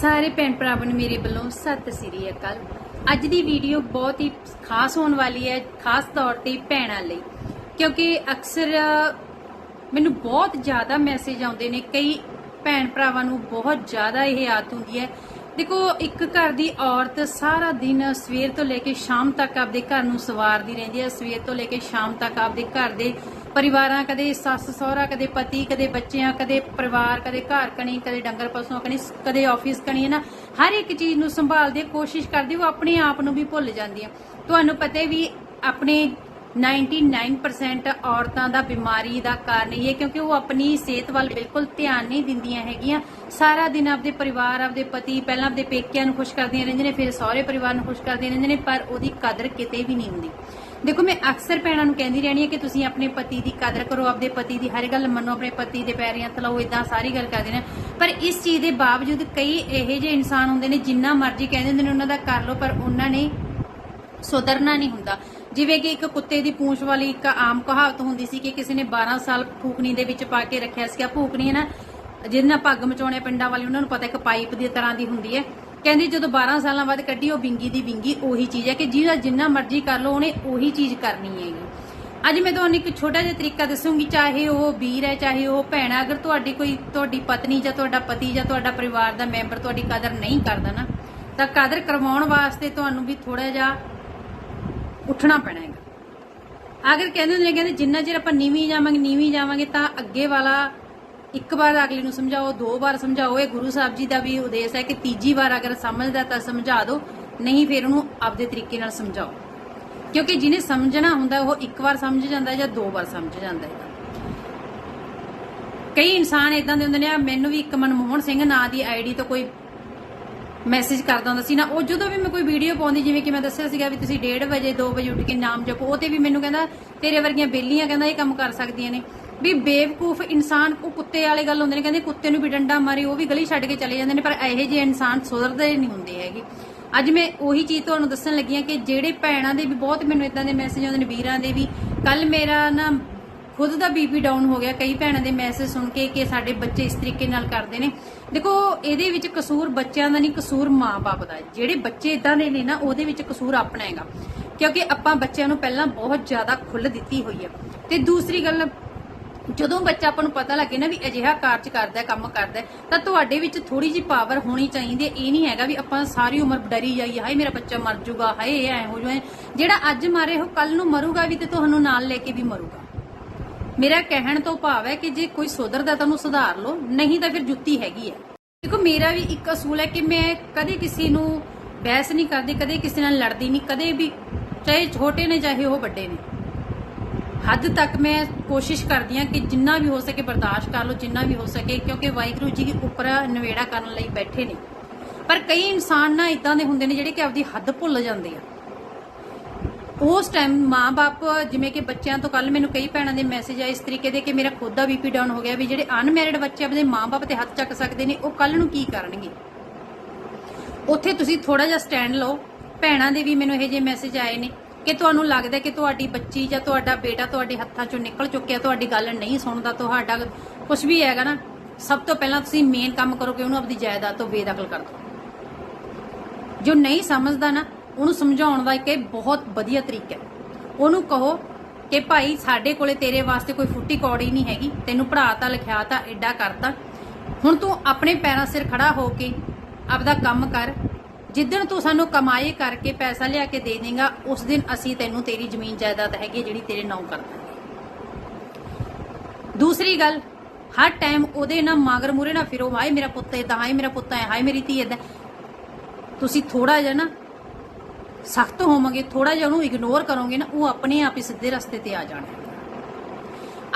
ਸਾਰੇ ਭੈਣ ਭਰਾਵਾਂ ਨੂੰ ਮੇਰੇ ਵੱਲੋਂ ਸਤਿ ਸ੍ਰੀ ਅਕਾਲ। ਅੱਜ ਦੀ ਵੀਡੀਓ ਬਹੁਤ ਹੀ ਖਾਸ ਹੋਣ ਵਾਲੀ ਹੈ, ਖਾਸ ਤੌਰ ਤੇ ਭੈਣਾਂ ਲਈ। ਕਿਉਂਕਿ ਅਕਸਰ ਮੈਨੂੰ ਬਹੁਤ ਜ਼ਿਆਦਾ ਮੈਸੇਜ ਆਉਂਦੇ ਨੇ, ਕਈ ਭੈਣ ਭਰਾਵਾਂ ਨੂੰ ਬਹੁਤ ਜ਼ਿਆਦਾ ਇਹ ਆਦਤ ਹੁੰਦੀ ਹੈ। ਦੇਖੋ, ਇੱਕ ਘਰ ਦੀ ਔਰਤ ਸਾਰਾ ਦਿਨ ਸਵੇਰ ਤੋਂ ਲੈ ਕੇ ਸ਼ਾਮ ਤੱਕ ਆਪਦੇ ਘਰ ਨੂੰ ਸਵਾਰਦੀ ਰਹਿੰਦੀ ਹੈ, ਸਵੇਰ ਤੋਂ ਲੈ ਕੇ ਸ਼ਾਮ ਤੱਕ ਆਪਦੇ ਘਰ ਦੇ ਪਰਿਵਾਰਾਂ, ਕਦੇ ਸੱਸ, ਸਹੁਰਾ, ਕਦੇ ਪਤੀ, ਕਦੇ ਬੱਚਿਆਂ, ਕਦੇ ਪਰਿਵਾਰ, ਕਦੇ ਘਰ ਕਣੀ, ਕਦੇ ਡੰਗਰ ਪਸ਼ੂਆਂ ਕਣੀ ਕਦੇ ਆਫਿਸ ਕਣੀ ਹੈ ਨਾ ਹਰ ਇੱਕ ਚੀਜ਼ ਨੂੰ ਸੰਭਾਲਦੇ ਕੋਸ਼ਿਸ਼ ਕਰਦੀ ਉਹ ਆਪਣੇ ਆਪ ਨੂੰ ਵੀ ਭੁੱਲ ਜਾਂਦੀ ਤੁਹਾਨੂੰ ਪਤਾ ਵੀ ਆਪਣੇ 99% ਔਰਤਾਂ ਦਾ ਬਿਮਾਰੀ ਦਾ ਕਾਰਨ ਇਹ ਹੈ ਕਿਉਂਕਿ ਉਹ ਆਪਣੀ ਸਿਹਤ ਵੱਲ ਬਿਲਕੁਲ ਧਿਆਨ ਨਹੀਂ ਦਿੰਦੀਆਂ ਹੈਗੀਆਂ। ਸਾਰਾ ਦਿਨ ਆਪਦੇ ਪਰਿਵਾਰ, ਆਪਦੇ ਪਤੀ, ਪਹਿਲਾਂ ਆਪਦੇ ਪੇਕਿਆਂ ਨੂੰ ਖੁਸ਼ ਕਰਦੀਆਂ ਰਹਿੰਦੀਆਂ ਨੇ, ਫਿਰ ਸਹੁਰੇ ਪਰਿਵਾਰ ਨੂੰ ਖੁਸ਼ ਕਰਦੀਆਂ ਰਹਿੰਦੀਆਂ ਨੇ, ਪਰ ਉਹਦੀ ਕਦਰ ਕਿਤੇ ਵੀ ਨਹੀਂ ਹੁੰਦੀ। ਦੇਖੋ, ਮੈਂ ਅਕਸਰ ਭੈਣਾਂ ਨੂੰ ਕਹਿੰਦੀ ਰਹਿਣੀ ਹੈ ਕਿ ਤੁਸੀਂ ਆਪਣੇ ਪਤੀ ਦੀ ਕਦਰ ਕਰੋ ਆਪਣੇ ਪਤੀ ਦੀ ਹਰ ਗੱਲ ਮੰਨੋ, ਆਪਣੇ ਪਤੀ ਦੇ ਪੈਰੀਂ ਹੱਥ ਇਦਾਂ ਸਾਰੀ ਗੱਲ ਕਰਦੇ ਨੇ। ਪਰ ਇਸ ਚੀਜ਼ ਦੇ ਬਾਵਜੂਦ ਕਈ ਇਹੋ ਜਿਹੇ ਇਨਸਾਨ ਹੁੰਦੇ ਨੇ, ਜਿੰਨਾ ਮਰਜ਼ੀ ਕਹਿੰਦੇ ਹੁੰਦੇ ਨੇ, ਉਹਨਾਂ ਦਾ ਕਰ ਲਓ, ਪਰ ਉਹਨਾਂ ਨੇ ਸੁਧਰਨਾ ਨਹੀਂ ਹੁੰਦਾ। ਜਿਵੇਂ ਕਿ ਇੱਕ ਕੁੱਤੇ ਦੀ ਪੂੰਛ ਵਾਲੀ ਇੱਕ ਆਮ ਕਹਾਵਤ ਹੁੰਦੀ ਸੀ ਕਿ ਕਿਸੇ ਨੇ 12 ਸਾਲ ਫੂਕਣੀ ਦੇ ਵਿੱਚ ਪਾ ਕੇ ਰੱਖਿਆ ਸੀਗਾ। ਫੂਕਣੀ ਹੈ ਨਾ ਜਿਹਨਾਂ ਪੱਗ ਮਚਾਉਣੇ ਪਿੰਡਾਂ ਵਾਲੇ, ਉਹਨਾਂ ਨੂੰ ਪਤਾ ਇੱਕ ਪਾਈਪ ਦੀ ਤਰ੍ਹਾਂ ਦੀ ਹੁੰਦੀ ਹੈ। ਕਹਿੰਦੀ ਜਦੋਂ 12 ਸਾਲਾਂ ਬਾਅਦ ਕੱਢੀ, ਉਹ ਵਿੰਗੀ ਦੀ ਵਿੰਗੀ ਉਹੀ ਚੀਜ਼ ਹੈ ਕਿ ਜਿਹਦਾ ਜਿੰਨਾ ਮਰਜ਼ੀ ਕਰ ਲਓ, ਉਹਨੇ ਉਹੀ ਚੀਜ਼ ਕਰਨੀ ਹੈਗੀ ਅੱਜ ਮੈਂ ਤੁਹਾਨੂੰ ਇੱਕ ਛੋਟਾ ਜਿਹਾ ਤਰੀਕਾ ਦੱਸੂੰਗੀ, ਚਾਹੇ ਉਹ ਵੀਰ ਹੈ, ਚਾਹੇ ਉਹ ਭੈਣ ਹੈ, ਅਗਰ ਤੁਹਾਡੀ ਕੋਈ, ਤੁਹਾਡੀ ਪਤਨੀ ਜਾਂ ਤੁਹਾਡਾ ਪਤੀ ਜਾਂ ਤੁਹਾਡਾ ਪਰਿਵਾਰ ਦਾ ਮੈਂਬਰ ਤੁਹਾਡੀ ਕਦਰ ਨਹੀਂ ਕਰਦਾ ਨਾ, ਤਾਂ ਕਦਰ ਕਰਵਾਉਣ ਵਾਸਤੇ ਤੁਹਾਨੂੰ ਵੀ ਥੋੜਾ ਜਿਹਾ ਉੱਠਣਾ ਪੈਣਾ ਹੈਗਾ। ਅਗਰ ਕਹਿੰਦੇ ਨੇ, ਕਹਿੰਦੇ ਜਿੰਨਾ ਚਿਰ ਆਪਾਂ ਨੀਵੀਂ ਜਾਵਾਂਗੇ ਨੀਵੀਂ ਜਾਵਾਂਗੇ, ਤਾਂ ਅੱਗੇ ਵਾਲਾ ਇੱਕ ਵਾਰ ਅਗਲੇ ਨੂੰ ਸਮਝਾਓ, ਦੋ ਵਾਰ ਸਮਝਾਓ, ਇਹ ਗੁਰੂ ਸਾਹਿਬ ਜੀ ਦਾ ਵੀ ਉਦੇਸ਼ ਹੈ ਕਿ ਤੀਜੀ ਵਾਰ ਅਗਰ ਸਮਝਦਾ ਤਾਂ ਸਮਝਾ ਦਿਓ, ਨਹੀਂ ਫਿਰ ਉਹਨੂੰ ਆਪਦੇ ਤਰੀਕੇ ਨਾਲ ਸਮਝਾਓ। ਕਿਉਂਕਿ ਜਿਹਨੇ ਸਮਝਣਾ ਹੁੰਦਾ, ਉਹ ਇੱਕ ਵਾਰ ਸਮਝ ਜਾਂਦਾ ਜਾਂ ਦੋ ਵਾਰ ਸਮਝ ਜਾਂਦਾ ਹੈ। ਕਈ ਇਨਸਾਨ ਇਦਾਂ ਦੇ ਹੁੰਦੇ ਨੇ ਮੈਨੂੰ ਵੀ ਇੱਕ ਮਨਮੋਹਨ ਸਿੰਘ ਨਾਂ ਦੀ ਆਈਡੀ ਤੋਂ ਕੋਈ ਮੈਸੇਜ ਕਰਦਾ ਹੁੰਦਾ ਸੀ ਨਾ, ਉਹ ਜਦੋਂ ਵੀ ਮੈਂ ਕੋਈ ਵੀਡੀਓ ਪਾਉਂਦੀ, ਜਿਵੇਂ ਕਿ ਮੈਂ ਦੱਸਿਆ ਸੀਗਾ ਵੀ ਤੁਸੀਂ 1:30 ਵਜੇ 2 ਵਜੇ ਉੱਠ ਕੇ ਨਾਮ ਜਪੋ, ਉਹ ਤੇ ਵੀ ਮੈਨੂੰ ਕਹਿੰਦਾ, ਤੇਰੇ ਵਰਗੀਆਂ ਬੇਲੀਆਂ ਕਹਿੰਦਾ ਇਹ ਕੰਮ ਕਰ ਸਕਦੀਆਂ ਨੇ। ਵੀ ਬੇਵਕੂਫ ਇਨਸਾਨ ਉਹ ਕੁੱਤੇ ਵਾਲੇ ਗੱਲ ਹੁੰਦੇ ਨੇ, ਕਹਿੰਦੇ ਕੁੱਤੇ ਨੂੰ ਵੀ ਡੰਡਾ ਮਾਰੇ, ਉਹ ਵੀ ਗਲੀ ਛੱਡ ਕੇ ਚਲੇ ਜਾਂਦੇ ਨੇ, ਪਰ ਇਹੋ ਜਿਹੇ ਇਨਸਾਨ ਸੁਧਰਦੇ ਨਹੀਂ ਹੁੰਦੇ ਹੈਗੇ। ਅੱਜ ਮੈਂ ਉਹੀ ਚੀਜ਼ ਤੁਹਾਨੂੰ ਦੱਸਣ ਲੱਗੀ ਹਾਂ ਕਿ ਜਿਹੜੇ ਭੈਣਾਂ ਦੇ ਵੀ ਬਹੁਤ ਮੈਨੂੰ ਇਦਾਂ ਦੇ ਮੈਸੇਜ ਆਉਂਦੇ ਨੇ, ਵੀਰਾਂ ਦੇ ਵੀ ਕੱਲ ਮੇਰਾ ਨਾ ਖੁਦ ਦਾ ਬੀਪੀ ਡਾਊਨ ਹੋ ਗਿਆ, ਕਈ ਭੈਣਾਂ ਦੇ ਮੈਸੇਜ ਸੁਣ ਕੇ ਕਿ ਸਾਡੇ ਬੱਚੇ ਇਸ ਤਰੀਕੇ ਨਾਲ ਕਰਦੇ ਨੇ। ਦੇਖੋ, ਇਹਦੇ ਵਿੱਚ ਕਸੂਰ ਬੱਚਿਆਂ ਦਾ ਨਹੀਂ, ਕਸੂਰ ਮਾਪੇ ਦਾ। ਜਿਹੜੇ ਬੱਚੇ ਇਦਾਂ ਦੇ ਨੇ ਨਾ, ਉਹਦੇ ਵਿੱਚ ਕਸੂਰ ਆਪਣਾ ਹੈਗਾ। ਕਿਉਂਕਿ ਆਪਾਂ ਬੱਚਿਆਂ ਨੂੰ ਪਹਿਲਾਂ ਬਹੁਤ ਜ਼ਿਆਦਾ ਖੁੱਲ੍ਹ ਦਿੱਤੀ ਹੋਈ ਆ। ਤੇ ਦੂਸਰੀ ਗੱਲ ਜਦੋਂ ਬੱਚਾ ਆਪਾਂ ਨੂੰ ਪਤਾ ਲੱਗੇ ਨਾ ਵੀ ਅਜਿਹਾ ਕਾਰਜ ਕਰਦਾ, ਕੰਮ ਕਰਦਾ, ਤਾਂ ਤੁਹਾਡੇ ਵਿੱਚ ਥੋੜੀ ਜਿਹੀ ਪਾਵਰ ਹੋਣੀ ਚਾਹੀਦੀ ਹੈ। ਇਹ ਨਹੀਂ ਹੈਗਾ ਵੀ ਆਪਾਂ ਸਾਰੀ ਉਮਰ ਡਰੀ ਜਾਈਏ, ਹਾਏ ਮੇਰਾ ਬੱਚਾ ਮਰ ਜਾਊਗਾ ਹਾਏ ਐ ਹੋ ਜਾਏ ਜਿਹੜਾ ਅੱਜ ਮਾਰੇ ਉਹ ਕੱਲ ਨੂੰ ਮਰੂਗਾ ਵੀ ਤੇ ਤੁਹਾਨੂੰ ਨਾਲ ਲੈ ਕੇ ਵੀ ਮਰੂਗਾ। ਮੇਰਾ ਕਹਿਣ ਤੋਂ ਭਾਵ ਹੈ ਕਿ ਜੇ ਕੋਈ ਸੁਧਰਦਾ ਤਾਂ ਉਹਨੂੰ ਸੁਧਾਰ ਲਓ, ਨਹੀਂ ਤਾਂ ਫਿਰ ਜੁੱਤੀ ਹੈਗੀ ਹੈ। ਦੇਖੋ, ਮੇਰਾ ਵੀ ਇੱਕ ਅਸੂਲ ਹੈ ਕਿ ਮੈਂ ਕਦੇ ਕਿਸੇ ਨੂੰ ਬਹਿਸ ਨਹੀਂ ਕਰਦੀ, ਕਦੇ ਕਿਸੇ ਨਾਲ ਲੜਦੀ ਨਹੀਂ, ਕਦੇ ਵੀ, ਚਾਹੇ ਛੋਟੇ ਨੇ ਚਾਹੇ ਉਹ ਵੱਡੇ ਨੇ। ਹੱਦ ਤੱਕ ਮੈਂ ਕੋਸ਼ਿਸ਼ ਕਰਦੀ ਹਾਂ ਕਿ ਜਿੰਨਾ ਵੀ ਹੋ ਸਕੇ ਬਰਦਾਸ਼ਤ ਕਰ ਲਓ, ਜਿੰਨਾ ਵੀ ਹੋ ਸਕੇ, ਕਿਉਂਕਿ ਵਾਹਿਗੁਰੂ ਜੀ ਦੇ ਉੱਪਰ ਨਵੇੜਾ ਕਰਨ ਲਈ ਬੈਠੇ ਨੇ। ਪਰ ਕਈ ਇਨਸਾਨ ਨਾ ਇਦਾਂ ਦੇ ਹੁੰਦੇ ਨੇ ਜਿਹੜੇ ਕਿ ਆਪਦੀ ਹੱਦ ਭੁੱਲ ਜਾਂਦੇ ਆ। ਉਸ ਟਾਈਮ ਮਾਪੇ ਜਿਵੇਂ ਕਿ ਬੱਚਿਆਂ ਤੋਂ ਕੱਲ ਮੈਨੂੰ ਕਈ ਭੈਣਾਂ ਦੇ ਮੈਸੇਜ ਆਏ ਇਸ ਤਰੀਕੇ ਦੇ ਕਿ ਮੇਰਾ ਖੁਦ ਦਾ ਬੀਪੀ ਡਾਊਨ ਹੋ ਗਿਆ ਵੀ ਜਿਹੜੇ ਅਨਮੈਰਿਡ ਬੱਚੇ ਆਪਣੇ ਮਾਪੇ ਤੇ ਹੱਥ ਚੱਕ ਸਕਦੇ ਨੇ, ਉਹ ਕੱਲ ਨੂੰ ਕੀ ਕਰਨਗੇ? ਉੱਥੇ ਤੁਸੀਂ ਥੋੜਾ ਜਿਹਾ ਸਟੈਂਡ ਲਓ। ਭੈਣਾਂ ਦੇ ਵੀ ਮੈਨੂੰ ਇਹੋ ਜਿਹੇ ਮੈਸੇਜ ਆਏ ਨੇ। ਕਿ ਤੁਹਾਨੂੰ ਲੱਗਦਾ ਕਿ ਤੁਹਾਡੀ ਬੱਚੀ ਜਾਂ ਤੁਹਾਡਾ ਬੇਟਾ ਤੁਹਾਡੇ ਹੱਥਾਂ ਚੋਂ ਨਿਕਲ ਚੁੱਕਿਆ, ਤੁਹਾਡੀ ਗੱਲ ਨਹੀਂ ਸੁਣਦਾ, ਤੁਹਾਡਾ ਕੁਝ ਵੀ ਹੈਗਾ ਨਾ, ਸਭ ਤੋਂ ਪਹਿਲਾਂ ਤੁਸੀਂ ਮੇਨ ਕੰਮ ਕਰੋ ਕਿ ਉਹਨੂੰ ਆਪਣੀ ਜਾਇਦਾਦ ਤੋਂ ਬੇਦਖਲ ਕਰ ਦਿਓ। ਜੋ ਨਹੀਂ ਸਮਝਦਾ ਨਾ, ਉਹਨੂੰ ਸਮਝਾਉਣ ਦਾ ਇੱਕ ਇਹ ਬਹੁਤ ਵਧੀਆ ਤਰੀਕਾ ਹੈ। ਉਹਨੂੰ ਕਹੋ ਕਿ ਭਾਈ ਸਾਡੇ ਕੋਲੇ ਤੇਰੇ ਵਾਸਤੇ ਕੋਈ ਫੁੱਟੀ ਕੌੜੀ ਨਹੀਂ ਹੈਗੀ, ਤੈਨੂੰ ਪੜਾਤਾ ਲਿਖਿਆਤਾ ਐਡਾ ਕਰਤਾ। ਹੁਣ ਤੂੰ ਆਪਣੇ ਪੈਰਾਂ ਸਿਰ ਖੜਾ ਹੋ ਕੇ ਆਪਦਾ ਕੰਮ ਕਰ ਜਿੱਦਣ ਤੂੰ ਸਾਨੂੰ ਕਮਾਈ ਕਰਕੇ ਪੈਸਾ ਲਿਆ ਕੇ ਦੇ ਦੇਂਗਾ, ਉਸ ਦਿਨ ਅਸੀਂ ਤੈਨੂੰ ਤੇਰੀ ਜ਼ਮੀਨ ਜਾਇਦਾਦ ਹੈਗੀ ਜਿਹੜੀ ਤੇਰੇ ਨਾਂ ਕਰ ਦਾਂਗੇ। ਦੂਸਰੀ ਗੱਲ, ਹਰ ਟਾਈਮ ਉਹਦੇ ਨਾਲ ਮਾਗਰ ਮੂਰੇ ਨਾ ਫਿਰੋ, ਹਾਏ ਮੇਰਾ ਪੁੱਤ ਏਦਾਂ, ਹਾਏ ਮੇਰਾ ਪੁੱਤ ਹੈ ਹਾਏ ਮੇਰੀ ਧੀ ਏਦਾਂ। ਤੁਸੀਂ ਥੋੜਾ ਜਿਹਾ ਨਾ ਸਖਤ ਹੋਵੋਗੇ ਥੋੜਾ ਜਿਹਾ ਉਹਨੂੰ ਇਗਨੋਰ ਕਰੋਗੇ ਨਾ, ਉਹ ਆਪਣੇ ਆਪ ਹੀ ਸਿੱਧੇ ਰਸਤੇ ਤੇ ਆ ਜਾਣਾ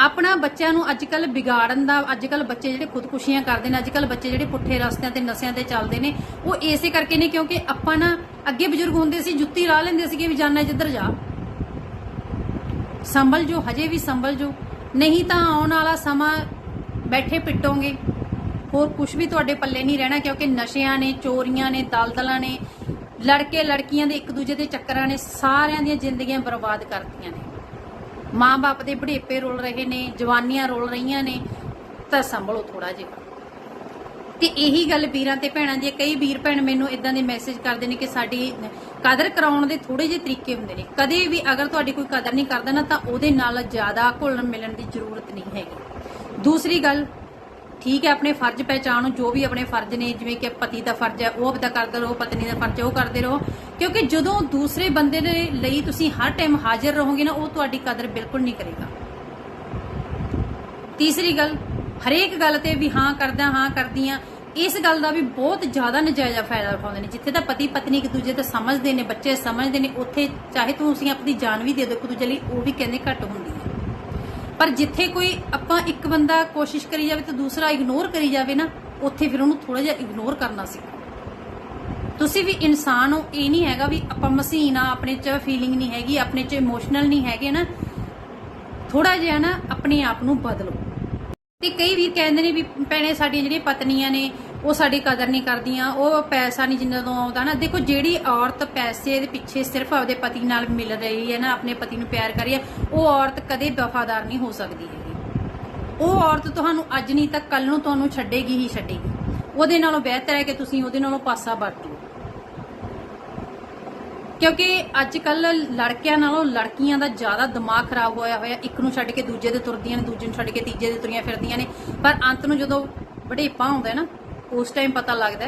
ਆਪਣਾ ਬੱਚਿਆਂ ਨੂੰ ਅੱਜ ਅੱਜਕੱਲ ਵਿਗਾੜਨ ਦਾ ਅੱਜ ਅੱਜਕੱਲ ਬੱਚੇ ਜਿਹੜੇ ਖੁਦਕੁਸ਼ੀਆਂ ਕਰਦੇ ਨੇ ਅੱਜ ਅੱਜਕੱਲ ਬੱਚੇ ਜਿਹੜੇ ਪੁੱਠੇ ਰਸਤਿਆਂ ਤੇ, ਨਸਿਆਂ ਤੇ ਚੱਲਦੇ ਨੇ, ਉਹ ਇਸੇ ਕਰਕੇ ਨੇ ਕਿਉਂਕਿ ਆਪਾਂ ਨਾ ਅੱਗੇ ਬਜ਼ੁਰਗ ਹੁੰਦੇ ਸੀ, ਜੁੱਤੀ ਲਾ ਲੈਂਦੇ ਸੀਗੇ ਵੀ ਜਾਣਾ ਜਿੱਧਰ ਜਾ। ਸੰਭਲ ਜੋ, ਹਜੇ ਵੀ ਸੰਭਲ ਜੋ। ਨਹੀਂ ਤਾਂ ਆਉਣ ਵਾਲਾ ਸਮਾਂ ਬੈਠੇ ਪਿੱਟੋਗੇ। ਹੋਰ ਕੁਝ ਵੀ ਤੁਹਾਡੇ ਪੱਲੇ ਨਹੀਂ ਰਹਿਣਾ ਕਿਉਂਕਿ ਨਸ਼ਿਆਂ ਨੇ, ਚੋਰੀਆਂ ਨੇ, ਦਲਦਲਾਂ ਨੇ ਲੜਕੇ ਲੜਕੀਆਂ ਦੇ ਇੱਕ ਦੂਜੇ ਦੇ ਚੱਕਰਾਂ ਨੇ ਸਾਰਿਆਂ ਦੀਆਂ ਜ਼ਿੰਦਗੀਆਂ ਬਰਬਾਦ ਕਰਤੀਆਂ ਨੇ। ਮਾਂ-ਬਾਪ ਦੇ ਬੁਢੇਪੇ ਰੋਲ ਰਹੇ ਨੇ, ਜਵਾਨੀਆਂ ਰੋਲ ਰਹੀਆਂ ਨੇ, ਤਾਂ ਸੰਭਲੋ ਥੋੜਾ ਜਿਹਾ। ਤੇ ਇਹੀ ਗੱਲ ਵੀਰਾਂ ਤੇ ਭੈਣਾਂ ਦੀ ਕਈ ਵੀਰ ਭੈਣ ਮੈਨੂੰ ਇਦਾਂ ਦੇ ਮੈਸੇਜ ਕਰਦੇ ਨੇ ਕਿ ਸਾਡੀ ਕਦਰ ਕਰਾਉਣ ਦੇ ਥੋੜੇ ਜਿਹੇ ਤਰੀਕੇ ਹੁੰਦੇ ਨੇ। ਕਦੇ ਵੀ ਅਗਰ ਤੁਹਾਡੀ ਕੋਈ ਕਦਰ ਨਹੀਂ ਕਰਦਾ ਨਾ, ਤਾਂ ਉਹਦੇ ਨਾਲ ਜ਼ਿਆਦਾ ਘੁਲਣ ਮਿਲਣ ਦੀ ਜ਼ਰੂਰਤ ਨਹੀਂ ਹੈਗੀ। ਦੂਸਰੀ ਗੱਲ ਠੀਕ ਹੈ, ਆਪਣੇ ਫਰਜ਼ ਪਹਿਚਾਣੋ ਜੋ ਵੀ ਆਪਣੇ ਫਰਜ਼ ਨੇ, ਜਿਵੇਂ ਕਿ ਪਤੀ ਦਾ ਫਰਜ਼ ਹੈ, ਉਹ ਆਪਦਾ ਕਰਦੇ ਰਹੋ, ਪਤਨੀ ਦਾ ਫਰਜ਼ ਹੈ, ਉਹ ਕਰਦੇ ਰਹੋ। ਕਿਉਂਕਿ ਜਦੋਂ ਦੂਸਰੇ ਬੰਦੇ ਦੇ ਲਈ ਤੁਸੀਂ ਹਰ ਟਾਈਮ ਹਾਜ਼ਰ ਰਹੋਗੇ ਨਾ, ਉਹ ਤੁਹਾਡੀ ਕਦਰ ਬਿਲਕੁਲ ਨਹੀਂ ਕਰੇਗਾ। ਤੀਸਰੀ ਗੱਲ, ਹਰੇਕ ਗੱਲ ਤੇ ਵੀ ਹਾਂ ਕਰਦਾ, ਹਾਂ ਕਰਦੀ ਆ ਇਸ ਗੱਲ ਦਾ ਵੀ ਬਹੁਤ ਜ਼ਿਆਦਾ ਨਜਾਇਜ਼ ਫਾਇਦਾ ਉਠਾਉਂਦੇ ਨੇ। ਜਿੱਥੇ ਤਾਂ ਪਤੀ ਪਤਨੀ ਇੱਕ ਦੂਜੇ ਤੋਂ ਸਮਝਦੇ ਨੇ, ਬੱਚੇ ਸਮਝਦੇ ਨੇ, ਉੱਥੇ ਚਾਹੇ ਤੁਸੀਂ ਆਪਣੀ ਜਾਨ ਵੀ ਦੇ ਦਿਓ, ਇੱਕ ਦੂਜੇ ਲਈ ਉਹ ਵੀ ਕਹਿੰਦੇ ਘੱਟ ਹੁੰਦੀ ਹੈ। ਪਰ ਜਿੱਥੇ ਕੋਈ ਆਪਾਂ ਇੱਕ ਬੰਦਾ ਕੋਸ਼ਿਸ਼ ਕਰੀ ਜਾਵੇ ਤਾਂ ਦੂਸਰਾ ਇਗਨੋਰ ਕਰੀ ਜਾਵੇ ਨਾ, ਉੱਥੇ ਫਿਰ ਉਹਨੂੰ ਥੋੜਾ ਜਿਹਾ ਇਗਨੋਰ ਕਰਨਾ ਸਿੱਖੋ ਤੁਸੀਂ ਵੀ ਇਨਸਾਨ ਹੋ, ਇਹ ਨਹੀਂ ਹੈਗਾ ਵੀ ਆਪਾਂ ਮਸ਼ੀਨ ਆ, ਆਪਣੇ 'ਚ ਫੀਲਿੰਗ ਨਹੀਂ ਹੈਗੀ, ਆਪਣੇ 'ਚ ਇਮੋਸ਼ਨਲ ਨਹੀਂ ਹੈਗੇ ਨਾ। ਥੋੜਾ ਜਿਹਾ ਨਾ ਆਪਣੇ ਆਪ ਨੂੰ ਬਦਲੋ। ਤੇ ਕਈ ਵੀਰ ਕਹਿੰਦੇ ਨੇ ਵੀ ਭੈਣੇ ਸਾਡੀਆਂ ਜਿਹੜੀਆਂ ਪਤਨੀਆਂ ਨੇ ਉਹ ਸਾਡੀ ਕਦਰ ਨਹੀਂ ਕਰਦੀਆਂ, ਉਹ ਪੈਸਾ ਨਹੀਂ ਜਿੰਨਾ ਤੋਂ ਆਉਂਦਾ ਨਾ। ਦੇਖੋ, ਜਿਹੜੀ ਔਰਤ ਪੈਸੇ ਦੇ ਪਿੱਛੇ ਸਿਰਫ ਆਪਦੇ ਪਤੀ ਨਾਲ ਮਿਲ ਰਹੀ ਹੈ ਨਾ, ਆਪਣੇ ਪਤੀ ਨੂੰ ਪਿਆਰ ਕਰ ਰਹੀ ਹੈ, ਉਹ ਔਰਤ ਕਦੇ ਵਫਾਦਾਰ ਨਹੀਂ ਹੋ ਸਕਦੀ ਹੈਗੀ। ਉਹ ਔਰਤ ਤੁਹਾਨੂੰ ਅੱਜ ਨਹੀਂ ਤਾਂ ਕੱਲ ਨੂੰ ਤੁਹਾਨੂੰ ਛੱਡੇਗੀ ਹੀ ਛੱਡੇਗੀ। ਉਹਦੇ ਨਾਲੋਂ ਬਿਹਤਰ ਹੈ ਕਿ ਤੁਸੀਂ ਉਹਦੇ ਨਾਲੋਂ ਪਾਸਾ ਵਰਤੋ। ਕਿਉਂਕਿ ਅੱਜ ਕੱਲ ਲੜਕਿਆਂ ਨਾਲੋਂ ਲੜਕੀਆਂ ਦਾ ਜ਼ਿਆਦਾ ਦਿਮਾਗ ਖਰਾਬ ਹੋਇਆ ਹੋਇਆ, ਇੱਕ ਨੂੰ ਛੱਡ ਕੇ ਦੂਜੇ ਦੇ ਤੁਰਦੀਆਂ ਨੇ, ਦੂਜੇ ਨੂੰ ਛੱਡ ਕੇ ਤੀਜੇ ਦੇ ਤੁਰੀਆਂ ਫਿਰਦੀਆਂ ਨੇ। ਪਰ ਅੰਤ ਨੂੰ ਜਦੋਂ ਵਡੇਪਾ ਹੁੰਦਾ ਹੈ ਨਾ ਉਸ ਟਾਈਮ ਪਤਾ ਲੱਗਦਾ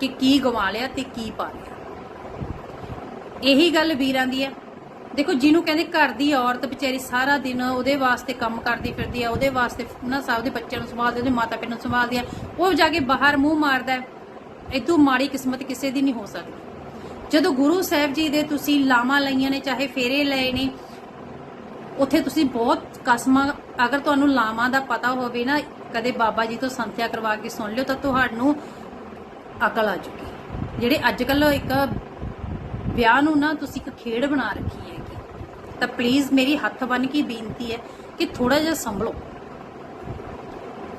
ਕਿ ਕੀ ਗਵਾ ਲਿਆ ਤੇ ਕੀ ਪਾ ਲਿਆ। ਇਹੀ ਗੱਲ ਵੀਰਾਂ ਦੀ ਹੈ। ਦੇਖੋ, ਜਿਹਨੂੰ ਕਹਿੰਦੇ ਘਰ ਦੀ ਔਰਤ ਵਿਚਾਰੀ ਸਾਰਾ ਦਿਨ ਉਹਦੇ ਵਾਸਤੇ ਕੰਮ ਕਰਦੀ ਫਿਰਦੀ ਆ, ਉਹਦੇ ਵਾਸਤੇ ਉਹਨਾਂ ਸਭ ਦੇ ਬੱਚਿਆਂ ਨੂੰ ਸੰਭਾਲਦੀ, ਉਹਦੇ ਮਾਤਾ ਪਿਤਾ ਨੂੰ ਸੰਭਾਲਦੀ ਆ, ਉਹ ਜਾ ਕੇ ਬਾਹਰ ਮੂੰਹ ਮਾਰਦਾ ਹੈ। ਇਦੋਂ ਮਾੜੀ ਕਿਸਮਤ ਕਿਸੇ ਦੀ ਨਹੀਂ ਹੋ ਸਕਦੀ। ਜਦੋਂ ਗੁਰੂ ਸਾਹਿਬ ਜੀ ਦੇ ਤੁਸੀਂ ਲਾਵਾਂ ਲਈਆਂ ਨੇ, ਚਾਹੇ ਫੇਰੇ ਲਏ ਨੇ, ਉੱਥੇ ਤੁਸੀਂ ਬਹੁਤ ਕਸਮਾਂ, ਅਗਰ ਤੁਹਾਨੂੰ ਲਾਵਾਂ ਦਾ ਪਤਾ ਹੋਵੇ ਨਾ ਕਦੇ ਬਾਬਾ ਜੀ ਤੋਂ ਸੰਥਿਆ ਕਰਵਾ ਕੇ ਸੁਣ ਲਿਓ ਤਾਂ ਤੁਹਾਨੂੰ ਅਕਲ ਆ ਚੁੱਕੀ ਜਿਹੜੇ ਅੱਜ ਕੱਲ ਇੱਕ ਵਿਆਹ ਨੂੰ ਨਾ ਤੁਸੀਂ ਇੱਕ ਖੇਡ ਬਣਾ ਰੱਖੀ ਹੈਗੀ। ਤਾਂ ਪਲੀਜ਼ ਮੇਰੀ ਹੱਥ ਬੰਨ ਕੇ ਬੇਨਤੀ ਹੈ ਕਿ ਥੋੜਾ ਜਿਹਾ ਸੰਭਲੋ।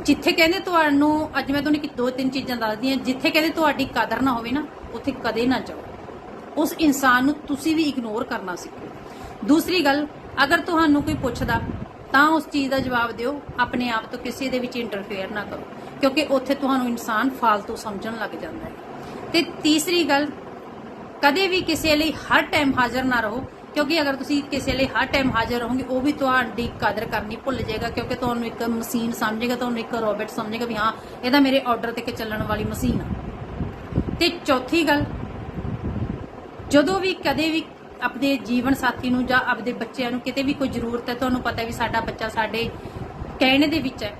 ਜਿੱਥੇ ਕਹਿੰਦੇ ਤੁਹਾਨੂੰ, ਅੱਜ ਮੈਂ ਤੁਹਾਨੂੰ ਇੱਕ ਦੋ ਤਿੰਨ ਚੀਜ਼ਾਂ ਦੱਸਦੀ ਹਾਂ, ਜਿੱਥੇ ਕਹਿੰਦੇ ਤੁਹਾਡੀ ਕਦਰ ਨਾ ਹੋਵੇ ਨਾ, ਉੱਥੇ ਕਦੇ ਨਾ ਜਾਓ। ਉਸ ਇਨਸਾਨ ਨੂੰ ਤੁਸੀਂ ਵੀ ਇਗਨੋਰ ਕਰਨਾ ਸਿੱਖੋ। ਦੂਸਰੀ ਗੱਲ, ਅਗਰ ਤੁਹਾਨੂੰ ਕੋਈ ਪੁੱਛਦਾ ਤਾਂ ਉਸ ਚੀਜ਼ ਦਾ ਜਵਾਬ ਦਿਓ, ਆਪਣੇ ਆਪ ਤੋਂ ਕਿਸੇ ਦੇ ਵਿੱਚ ਇੰਟਰਫੇਅਰ ਨਾ ਕਰੋ, ਕਿਉਂਕਿ ਉੱਥੇ ਤੁਹਾਨੂੰ ਇਨਸਾਨ ਫਾਲਤੂ ਸਮਝਣ ਲੱਗ ਜਾਂਦਾ ਹੈ। ਤੇ ਤੀਸਰੀ ਗੱਲ, ਕਦੇ ਵੀ ਕਿਸੇ ਲਈ ਹਰ ਟਾਈਮ ਹਾਜ਼ਰ ਨਾ ਰਹੋ, ਕਿਉਂਕਿ ਅਗਰ ਤੁਸੀਂ ਕਿਸੇ ਲਈ ਹਰ ਟਾਈਮ ਹਾਜ਼ਰ ਰਹੋਗੇ, ਉਹ ਵੀ ਤੁਹਾਡੀ ਕਦਰ ਕਰਨੀ ਭੁੱਲ ਜਾਏਗਾ, ਕਿਉਂਕਿ ਤੁਹਾਨੂੰ ਇੱਕ ਮਸ਼ੀਨ ਸਮਝੇਗਾ, ਤੁਹਾਨੂੰ ਇੱਕ ਰੋਬੋਟ ਸਮਝੇਗਾ ਵੀ ਹਾਂ, ਇਹ ਤਾਂ ਮੇਰੇ ਆਰਡਰ ਤੇ ਚੱਲਣ ਵਾਲੀ ਮਸ਼ੀਨ ਆ। ਤੇ ਚੌਥੀ ਗੱਲ, ਜਦੋਂ ਵੀ ਕਦੇ ਵੀ ਆਪਣੇ ਜੀਵਨ ਸਾਥੀ ਨੂੰ ਜਾਂ ਆਪਣੇ ਬੱਚਿਆਂ ਨੂੰ ਕਿਤੇ ਵੀ ਕੋਈ ਜ਼ਰੂਰਤ ਹੈ, ਤੁਹਾਨੂੰ ਪਤਾ ਵੀ ਸਾਡਾ ਬੱਚਾ ਸਾਡੇ ਕਹਿਣੇ ਦੇ ਵਿੱਚ ਹੈ।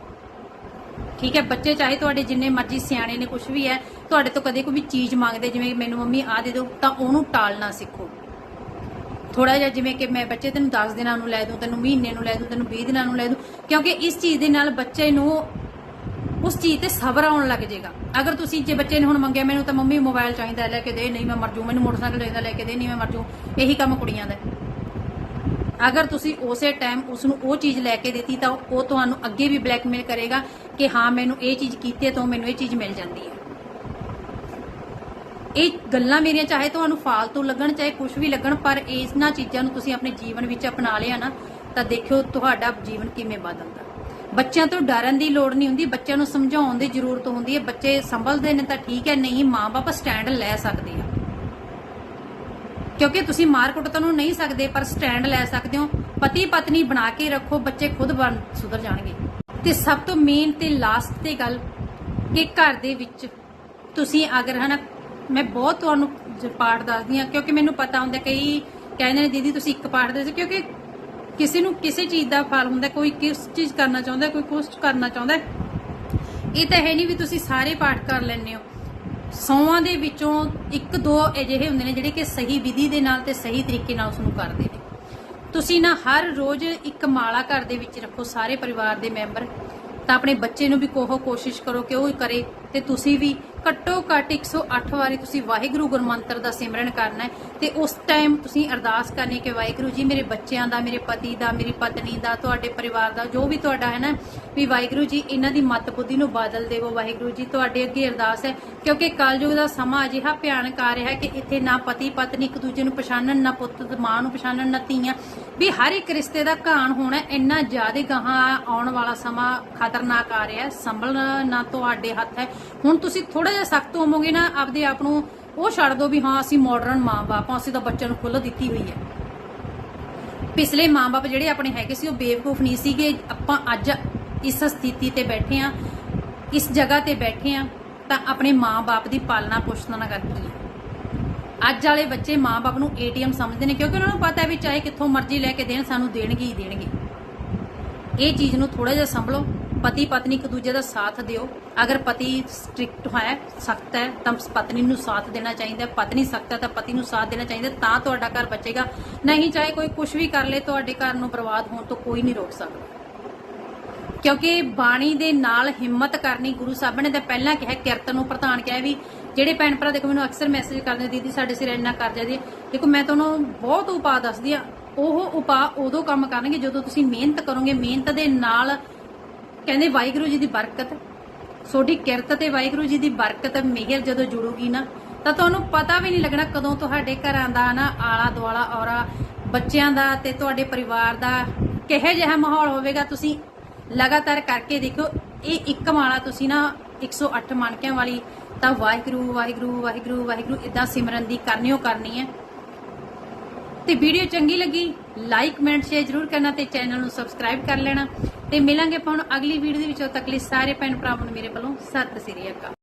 ਠੀਕ ਹੈ, ਬੱਚੇ ਚਾਹੇ ਤੁਹਾਡੇ ਜਿੰਨੇ ਮਰਜ਼ੀ ਸਿਆਣੇ ਨੇ ਕੁਝ ਵੀ ਹੈ, ਤੁਹਾਡੇ ਤੋਂ ਕਦੇ ਕੋਈ ਵੀ ਚੀਜ਼ ਮੰਗਦੇ, ਜਿਵੇਂ ਮੈਨੂੰ ਮੰਮੀ ਆ ਦੇ ਦਿਓ, ਤਾਂ ਉਹਨੂੰ ਟਾਲਣਾ ਸਿੱਖੋ। ਥੋੜਾ ਜਿਹਾ ਜਿਵੇਂ ਕਿ ਮੈਂ ਬੱਚੇ ਤੈਨੂੰ 10 ਦਿਨਾਂ ਨੂੰ ਲੈ ਦੂੰ, ਤੈਨੂੰ ਮਹੀਨੇ ਨੂੰ ਲੈ ਦੂੰ, ਤੈਨੂੰ 20 ਦਿਨਾਂ ਨੂੰ ਲੈ ਦੂੰ, ਕਿਉਂਕਿ ਇਸ ਚੀਜ਼ ਦੇ ਨਾਲ ਬੱਚੇ ਨੂੰ ਉਸ ਚੀਜ਼ ਤੇ ਸਬਰ ਆਉਣ ਲੱਗ ਜਾਏਗਾ ਅਗਰ ਤੁਸੀਂ ਜੇ ਬੱਚੇ ਨੇ ਹੁਣ ਮੰਗਿਆ, ਮੈਨੂੰ ਤਾਂ ਮੰਮੀ ਮੋਬਾਈਲ ਚਾਹੀਦਾ ਲੈ ਕੇ ਦੇ, ਨਹੀਂ ਮੈਂ ਮਰ ਜੂ, ਮੈਨੂੰ ਮੋਟਰਸਾਈਕਲ ਚਾਹੀਦਾ ਲੈ ਕੇ ਦੇ, ਨਹੀਂ ਮੈਂ ਮਰ ਜੂ, ਇਹੀ ਕੰਮ ਕੁੜੀਆਂ ਦਾ ਅਗਰ ਤੁਸੀਂ ਉਸੇ ਟਾਈਮ ਉਸ ਨੂੰ ਉਹ ਚੀਜ਼ ਲੈ ਕੇ ਦਿੱਤੀ, ਤਾਂ ਉਹ ਤੁਹਾਨੂੰ ਅੱਗੇ ਵੀ ਬਲੈਕਮੇਲ ਕਰੇਗਾ ਕਿ ਹਾਂ, ਮੈਨੂੰ ਇਹ ਚੀਜ਼ ਕੀਤੇ ਤੋਂ ਮੈਨੂੰ ਇਹ ਚੀਜ਼ ਮਿਲ ਜਾਂਦੀ ਹੈ। ਇਹ ਗੱਲਾਂ ਮੇਰੀਆਂ ਚਾਹੇ ਤੁਹਾਨੂੰ ਫਾਲਤੂ ਲੱਗਣ, ਚਾਹੇ ਕੁਝ ਵੀ ਲੱਗਣ, ਪਰ ਇਹਨਾਂ ਚੀਜ਼ਾਂ ਨੂੰ ਤੁਸੀਂ ਆਪਣੇ ਜੀਵਨ ਵਿੱਚ ਅਪਣਾ ਲਿਆ ਨਾ, ਤਾਂ ਦੇਖਿਓ ਤੁਹਾਡਾ ਜੀਵਨ ਕਿਵੇਂ ਬਦਲਦਾ। ਬੱਚਿਆਂ ਤੋਂ ਡਰਨ ਦੀ ਲੋੜ ਨਹੀਂ ਹੁੰਦੀ, ਬੱਚਿਆਂ ਨੂੰ ਸਮਝਾਉਣ ਦੀ ਜ਼ਰੂਰਤ ਹੁੰਦੀ ਹੈ। ਬੱਚੇ ਸੰਭਲਦੇ ਨੇ ਤਾਂ ਠੀਕ ਹੈ, ਨਹੀਂ ਮਾਂ-ਬਾਪ ਸਟੈਂਡ ਲੈ ਸਕਦੇ ਆ। ਕਿਉਂਕਿ ਤੁਸੀਂ ਮਾਰ ਤਾਂ ਉਹਨੂੰ ਨਹੀਂ ਸਕਦੇ, ਪਰ ਸਟੈਂਡ ਲੈ ਸਕਦੇ ਹੋ। ਪਤੀ ਪਤਨੀ ਬਣਾ ਕੇ ਰੱਖੋ, ਬੱਚੇ ਖੁਦ ਬਣ ਸੁਧਰ ਜਾਣਗੇ। ਤੇ ਸਭ ਤੋਂ ਮੇਨ ਤੇ ਲਾਸਟ ਤੇ ਗੱਲ ਕਿ ਘਰ ਦੇ ਵਿੱਚ ਤੁਸੀਂ ਅਗਰ ਹਨਾ, ਮੈਂ ਬਹੁਤ ਤੁਹਾਨੂੰ ਜ- ਪਾਠ ਦੱਸਦੀ ਆ ਕਿਉਂਕਿ ਮੈਨੂੰ ਪਤਾ ਹੁੰਦਾ ਕਈ ਕਹਿੰਦੇ ਨੇ, ਦੀਦੀ, ਤੁਸੀਂ ਇੱਕ ਪਾਠ ਦੱਸੋ। ਕਿਉਂਕਿ ਕਿਸੇ ਨੂੰ ਕਿਸੇ ਚੀਜ਼ ਦਾ ਫਲ ਹੁੰਦਾ, ਕੋਈ ਕਿਸ ਚੀਜ਼ ਕਰਨਾ ਚਾਹੁੰਦਾ, ਕੋਈ ਕੁਛ ਕਰਨਾ ਚਾਹੁੰਦਾ। ਇਹ ਤਾਂ ਹੈ ਨਹੀਂ ਵੀ ਤੁਸੀਂ ਸਾਰੇ ਪਾਠ ਕਰ ਲੈਂਦੇ ਹੋ। ਸੌਵਾਂ ਦੇ ਵਿੱਚੋਂ ਇੱਕ ਦੋ ਅਜਿਹੇ ਹੁੰਦੇ ਨੇ ਜਿਹੜੇ ਕਿ ਸਹੀ ਵਿਧੀ ਦੇ ਨਾਲ ਤੇ ਸਹੀ ਤਰੀਕੇ ਨਾਲ ਉਸ ਨੂੰ ਕਰਦੇ ਨੇ। ਤੁਸੀਂ ਨਾ ਹਰ ਰੋਜ਼ ਇੱਕ ਮਾਲਾ ਘਰ ਦੇ ਵਿੱਚ ਰੱਖੋ, ਸਾਰੇ ਪਰਿਵਾਰ ਦੇ ਮੈਂਬਰ। ਤਾਂ ਆਪਣੇ ਬੱਚੇ ਨੂੰ ਵੀ ਕੋਹੋ, ਕੋਸ਼ਿਸ਼ ਕਰੋ ਕਿ ਉਹ ਕਰੇ। ਤੇ ਤੁਸੀਂ ਵੀ ਘੱਟੋ ਘੱਟ 108 ਵਾਰੀ ਤੁਸੀਂ ਵਾਹਿਗੁਰੂ ਗੁਰਮੰਤਰ ਦਾ ਸਿਮਰਨ ਕਰਨਾ ਹੈ ਤੇ ਉਸ ਟਾਈਮ ਤੁਸੀਂ ਅਰਦਾਸ ਕਰਨੀ ਕਿ ਵਾਹਿਗੁਰੂ ਜੀ, ਮੇਰੇ ਬੱਚਿਆਂ ਦਾ, ਮੇਰੇ ਪਤੀ ਦਾ, ਮੇਰੀ ਪਤਨੀ ਦਾ, ਤੁਹਾਡੇ ਪਰਿਵਾਰ ਦਾ, ਜੋ ਵੀ ਤੁਹਾਡਾ ਹੈ ਨਾ, ਵੀ ਵਾਹਿਗੁਰੂ ਜੀ, ਇਹਨਾਂ ਦੀ ਮਤ ਬੁੱਧੀ ਨੂੰ ਬਾਦਲ ਦੇਵੋ ਵਾਹਿਗੁਰੂ ਜੀ, ਤੁਹਾਡੇ ਅੱਗੇ ਅਰਦਾਸ ਹੈ, ਕਿਉਂਕਿ ਕਲਯੁਗ ਦਾ ਸਮਾਂ ਅਜਿਹਾ ਭਿਆਨਕ ਆ ਰਿਹਾ ਹੈ ਕਿ ਇੱਥੇ ਨਾ ਪਤੀ ਪਤਨੀ ਇੱਕ ਦੂਜੇ ਨੂੰ ਪਛਾਣਨ, ਨਾ ਪੁੱਤ ਮਾਂ ਨੂੰ ਪਛਾਣਨ, ਨਾ ਧੀਆਂ, ਵੀ ਹਰ ਇੱਕ ਰਿਸ਼ਤੇ ਦਾ ਘਾਣ ਹੋਣਾ ਇੰਨਾ ਜ਼ਿਆਦਾ ਗਾਹਾਂ ਆਉਣ ਵਾਲਾ ਸਮਾਂ ਖਤਰਨਾਕ ਆ ਰਿਹਾ ਹੈ, ਸੰਭਲਣਾ ਤੁਹਾਡੇ ਹੱਥ ਹੈ ਹੁਣ ਤੁਸੀਂ ਥੋੜਾ ਜਿਹਾ ਸਖਤ ਹੋਵੋਗੇ ਨਾ, ਆਪਦੇ ਆਪ ਨੂੰ ਉਹ ਛੱਡ ਦਿਓ ਵੀ ਹਾਂ, ਅਸੀਂ ਮਾਡਰਨ ਮਾਂ-ਬਾਪ ਹਾਂ, ਅਸੀਂ ਤਾਂ ਬੱਚਿਆਂ ਨੂੰ ਖੁੱਲ੍ਹ ਦਿੱਤੀ ਹੋਈ ਹੈ। ਪਿਛਲੇ ਮਾਂ-ਬਾਪ ਜਿਹੜੇ ਆਪਣੇ ਹੈਗੇ ਸੀ, ਉਹ ਬੇਵਕੂਫ ਨਹੀਂ ਸੀਗੇ। ਆਪਾਂ ਅੱਜ ਇਸ ਸਥਿਤੀ ਤੇ ਬੈਠੇ ਆ ਇਸ ਜਗ੍ਹਾ ਤੇ ਬੈਠੇ ਆ ਤਾਂ ਆਪਣੇ ਮਾਂ-ਬਾਪ ਦੀ ਪਾਲਣਾ ਪੋਸ਼ਣਾ ਕਰਕੇ ਹੀ ਅੱਜ ਵਾਲੇ ਬੱਚੇ ਮਾਂ-ਬਾਪ ਨੂੰ ਏਟੀਐਮ ਸਮਝਦੇ ਨੇ, ਕਿਉਂਕਿ ਉਹਨਾਂ ਨੂੰ ਪਤਾ ਹੈ ਵੀ ਚਾਹੇ ਕਿੱਥੋਂ ਮਰਜ਼ੀ ਲੈ ਕੇ ਦੇਣ, ਸਾਨੂੰ ਦੇਣਗੇ ਹੀ ਦੇਣਗੇ। ਇਹ ਚੀਜ਼ ਨੂੰ ਥੋੜਾ ਜਿਹਾ ਸੰਭਲੋ, ਪਤੀ ਪਤਨੀ ਇੱਕ ਦੂਜੇ ਦਾ ਸਾਥ ਦਿਓ। ਅਗਰ ਪਤੀ ਸਟ੍ਰਿਕਟ ਹੈ, ਸਖਤ ਹੈ, ਤਾਂ ਪਤਨੀ ਨੂੰ ਸਾਥ ਦੇਣਾ ਚਾਹੀਦਾ ਪਤਨੀ ਸਖਤ ਹੈ ਤਾਂ ਪਤੀ ਨੂੰ ਸਾਥ ਦੇਣਾ ਚਾਹੀਦਾ ਤਾਂ ਤੁਹਾਡਾ ਘਰ ਬਚੇਗਾ। ਨਹੀਂ ਚਾਹੇ ਕੋਈ ਕੁਝ ਵੀ ਕਰ ਲੇ, ਤੁਹਾਡੇ ਘਰ ਨੂੰ ਬਰਬਾਦ ਹੋਣ ਤੋਂ ਕੋਈ ਨਹੀਂ ਰੋਕ ਸਕਦਾ। ਕਿਉਂਕਿ ਬਾਣੀ ਦੇ ਨਾਲ ਹਿੰਮਤ ਕਰਨੀ ਗੁਰੂ ਸਾਹਿਬ ਨੇ ਤਾਂ ਪਹਿਲਾਂ ਕਿਹਾ, ਕਿਰਤ ਨੂੰ ਪ੍ਰਧਾਨ ਕਿਹਾ ਵੀ ਜਿਹੜੇ ਭੈਣ ਭਰਾ ਦੇਖੋ ਮੈਨੂੰ ਅਕਸਰ ਮੈਸੇਜ ਕਰਦੇ ਆ, ਦੀਦੀ ਸਾਡੇ ਸਿਰ ਇੰਨਾ ਕਰਜ਼ਾ ਦੀ ਦੇਖੋ ਮੈਂ ਤੁਹਾਨੂੰ ਬਹੁਤ ਉਪਾਅ ਦੱਸਦੀ ਆ ਉਹ ਉਪਾਅ ਉਦੋਂ ਕੰਮ ਕਰਨਗੇ ਜਦੋਂ ਤੁਸੀਂ ਮਿਹਨਤ ਕਰੋਗੇ। ਮਿਹਨਤ ਦੇ ਨਾਲ ਕਹਿੰਦੇ ਵਾਹਿਗੁਰੂ ਜੀ ਦੀ ਬਰਕਤ ਤੁਹਾਡੀ ਕਿਰਤ ਤੇ ਵਾਹਿਗੁਰੂ ਜੀ ਦੀ ਬਰਕਤ ਮਿਹਰ ਜਦੋਂ ਜੁੜੂਗੀ ਨਾ ਤਾਂ ਤੁਹਾਨੂੰ ਪਤਾ ਵੀ ਨਹੀਂ ਲੱਗਣਾ ਕਦੋਂ ਤੁਹਾਡੇ ਘਰਾਂ ਦਾ ਨਾ ਆਲਾ ਦੁਆਲਾ ਔਰਾ ਬੱਚਿਆਂ ਦਾ ਤੇ ਤੁਹਾਡੇ ਪਰਿਵਾਰ ਦਾ ਕਿਹੋ ਜਿਹਾ ਮਾਹੌਲ ਹੋਵੇਗਾ। ਤੁਸੀਂ ਲਗਾਤਾਰ ਕਰਕੇ ਦੇਖੋ ਇਹ ਇੱਕ ਮਾਲਾ ਤੁਸੀਂ ਨਾ 108 ਮਾਨਕਿਆਂ ਵਾਲੀ ਤਾਂ ਵਾਹਿਗੁਰੂ ਵਾਹਿਗੁਰੂ ਵਾਹਿਗੁਰੂ ਵਾਹਿਗੁਰੂ ਇਦਾਂ ਸਿਮਰਨ ਦੀ ਕਰਨੀਓ ਕਰਨੀ ਹੈ ਤੇ ਵੀਡੀਓ ਚੰਗੀ ਲੱਗੀ ਲਾਈਕ ਕਮੈਂਟ ਸ਼ੇਅਰ ਜਰੂਰ ਕਰਨਾ ਤੇ ਚੈਨਲ ਨੂੰ ਸਬਸਕ੍ਰਾਈਬ ਕਰ ਲੈਣਾ। ਤੇ ਮਿਲਾਂਗੇ ਆਪਾਂ ਹੁਣ ਅਗਲੀ ਵੀਡੀਓ ਦੇ ਵਿੱਚ। ਤੱਕ ਲਈ ਸਾਰੇ ਭੈਣ ਭਰਾਵਾਂ ਨੂੰ ਮੇਰੇ ਵੱਲੋਂ ਸਤਿ ਸ੍ਰੀ ਅਕਾਲ।